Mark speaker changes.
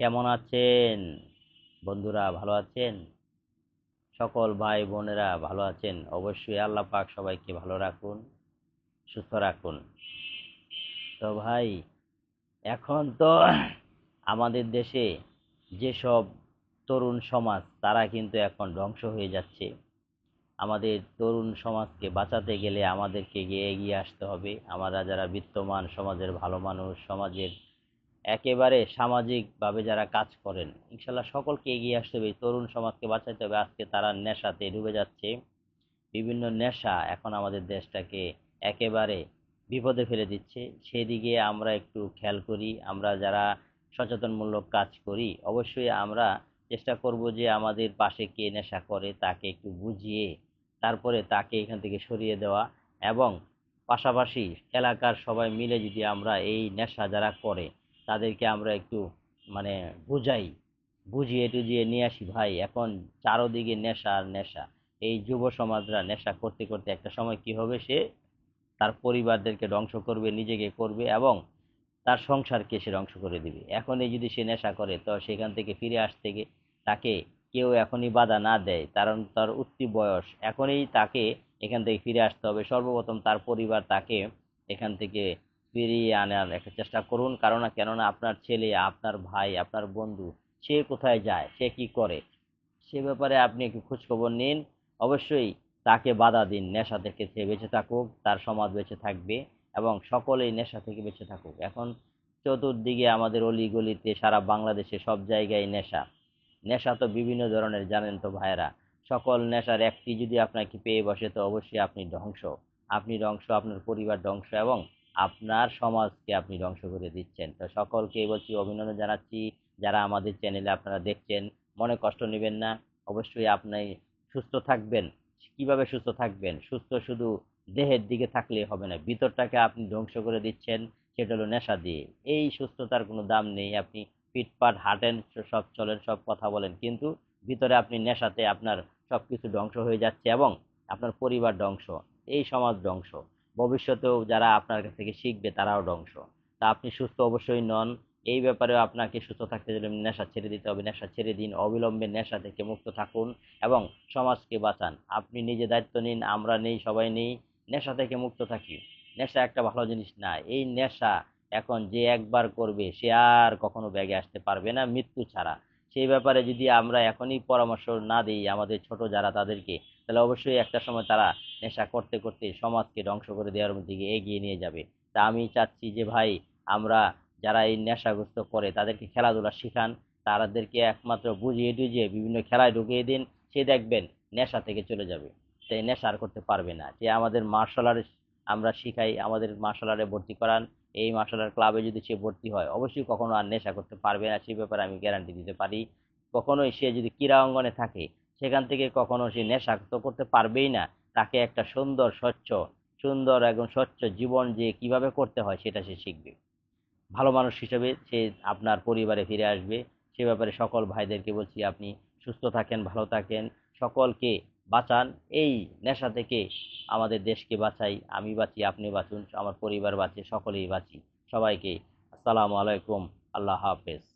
Speaker 1: কেমন আছেন? বন্ধুরা ভালো আছেন? সকল ভাই বোনেরা ভালো আছেন? অবশ্যই আল্লাহ পাক সবাইকে ভালো রাখুন, সুস্থ রাখুন। তো ভাই, এখন তো আমাদের দেশে যেসব তরুণ সমাজ, তারা কিন্তু এখন ধ্বংস হয়ে যাচ্ছে। আমাদের তরুণ সমাজকে বাঁচাতে গেলে আমাদেরকে গিয়ে এগিয়ে আসতে হবে। আমরা যারা বিত্তমান, সমাজের ভালো মানুষ, সমাজের একেবারে সামাজিকভাবে যারা কাজ করেন, ইনশাল্লাহ সকলকে এগিয়ে আসতে হবে। তরুণ সমাজকে বাঁচাতে হবে। আজকে তারা নেশাতে ডুবে যাচ্ছে। বিভিন্ন নেশা এখন আমাদের দেশটাকে একেবারে বিপদে ফেলে দিচ্ছে। সেদিকে আমরা একটু খেয়াল করি। আমরা যারা সচেতনমূলক কাজ করি, অবশ্যই আমরা চেষ্টা করব যে আমাদের পাশে কে নেশা করে তাকে একটু বুঝিয়ে, তারপরে তাকে এখান থেকে সরিয়ে দেওয়া এবং পাশাপাশি এলাকার সবাই মিলে যদি আমরা এই নেশা যারা করে তাদেরকে আমরা একটু মানে বুঝাই। বুঝিয়ে টুজিয়ে নিয়ে আসি, ভাই, এখন চারোদিকে নেশা আর নেশা। এই যুব সমাজরা নেশা করতে করতে একটা সময় কি হবে? সে তার পরিবারদেরকে ধ্বংস করবে, নিজেকে করবে এবং তার সংসারকে সে ধ্বংস করে দিবে। এখনই যদি সে নেশা করে, তো সেখান থেকে ফিরে আসতে তাকে কেউ এখনই বাধা না দেয়। কারণ তার উঠতি বয়স। এখনই তাকে এখান থেকে ফিরে আসতে হবে। সর্বপ্রথম তার পরিবার তাকে এখান থেকে ফিরিয়ে আনার একটা চেষ্টা করুন। কারণ কেননা আপনার ছেলে, আপনার ভাই, আপনার বন্ধু, সে কোথায় যায়, সে কি করে, সে ব্যাপারে আপনি একটু খোঁজখবর নিন। অবশ্যই তাকে বাধা দিন, নেশা থেকে সে বেঁচে থাকুক, তার সমাজ বেঁচে থাকবে এবং সকলেই নেশা থেকে বেঁচে থাকুক। এখন চতুর্দিকে আমাদের অলি গলিতে সারা বাংলাদেশে সব জায়গায় নেশা। নেশা তো বিভিন্ন ধরনের, জানেন তো ভাইয়েরা। সকল নেশার একটি যদি আপনাকে পেয়ে বসে, তো অবশ্যই আপনি ধ্বংস। আপনি ধ্বংস, আপনার পরিবার ধ্বংস এবং আপনার সমাজকে আপনি ধ্বংস করে দিচ্ছেন। তো সকলকে বলছি অভিনন্দন জানাচ্ছি। যারা আমাদের চ্যানেলে আপনারা দেখছেন, মনে কষ্ট নেবেন না। অবশ্যই আপনি সুস্থ থাকবেন। কীভাবে সুস্থ থাকবেন? সুস্থ শুধু দেহের দিকে থাকলে হবে না, ভিতরটাকে আপনি ধ্বংস করে দিচ্ছেন, সেটা হলো নেশা দিয়ে। এই সুস্থতার কোনো দাম নেই, আপনি পিটপাট হাঁটেন সব চলেন, সব কথা বলেন, কিন্তু ভিতরে আপনি নেশাতে আপনার সব কিছু ধ্বংস হয়ে যাচ্ছে এবং আপনার পরিবার ধ্বংস, এই সমাজ ধ্বংস। ভবিষ্যতেও যারা আপনার কাছ থেকে শিখবে তারাও ধ্বংস। তা আপনি সুস্থ অবশ্যই নন। এই ব্যাপারেও আপনাকে সুস্থ থাকতে গেলে নেশা ছেড়ে দিতে হবে। নেশা ছেড়ে দিন, অবিলম্বে নেশা থেকে মুক্ত থাকুন এবং সমাজকে বাঁচান। আপনি নিজে দায়িত্ব নিন, আমরা নেই, সবাই নেই। নেশা থেকে মুক্ত থাকি। নেশা একটা ভালো জিনিস না। এই নেশা এখন যে একবার করবে সে আর কখনো ব্যাগে আসতে পারবে না, মৃত্যু ছাড়া। সেই ব্যাপারে যদি আমরা এখনই পরামর্শ না দিই আমাদের ছোট যারা তাদেরকে, তাহলে অবশ্যই একটা সময় তারা নেশা করতে করতে সমাজকে ধ্বংস করে দেওয়ার দিকে এগিয়ে নিয়ে যাবে। তা আমি চাচ্ছি যে ভাই, আমরা যারা এই নেশাগ্রস্ত করে তাদেরকে খেলাধুলা শেখান, তাদেরকে একমাত্র বুঝিয়ে টুঝিয়ে বিভিন্ন খেলায় ঢুকিয়ে দিন, সে দেখবেন নেশা থেকে চলে যাবে। তাই নেশা আর করতে পারবে না। যে আমাদের মার্শাল আর্ট আমরা শিখাই, আমাদের মার্শাল আর্টে ভর্তি করান এই মার্শাল আর্ট ক্লাবে যদি সে ভর্তি হয়, অবশ্যই কখনো আর নেশা করতে পারবে না সেই ব্যাপারে আমি গ্যারান্টি দিতে পারি। কখনোই সে যদি ক্রীড়া অঙ্গনে থাকে, সেখান থেকে কখনো সে নেশা তো করতে পারবেই না। তাকে একটা সুন্দর, স্বচ্ছ, সুন্দর এবং স্বচ্ছ জীবন যে কীভাবে করতে হয়, সেটা সে শিখবে। ভালো মানুষ হিসেবে সে আপনার পরিবারে ফিরে আসবে। সে ব্যাপারে সকল ভাইদেরকে বলছি, আপনি সুস্থ থাকেন, ভালো থাকেন। সকলকে বাঁচান। এই নেশা থেকে আমাদের দেশকে বাঁচাই, আমি বাঁচি, আপনি বাঁচুন, আমার পরিবার বাঁচে, সকলেই বাঁচি। সবাইকে আসসালামু আলাইকুম, আল্লাহ হাফেজ।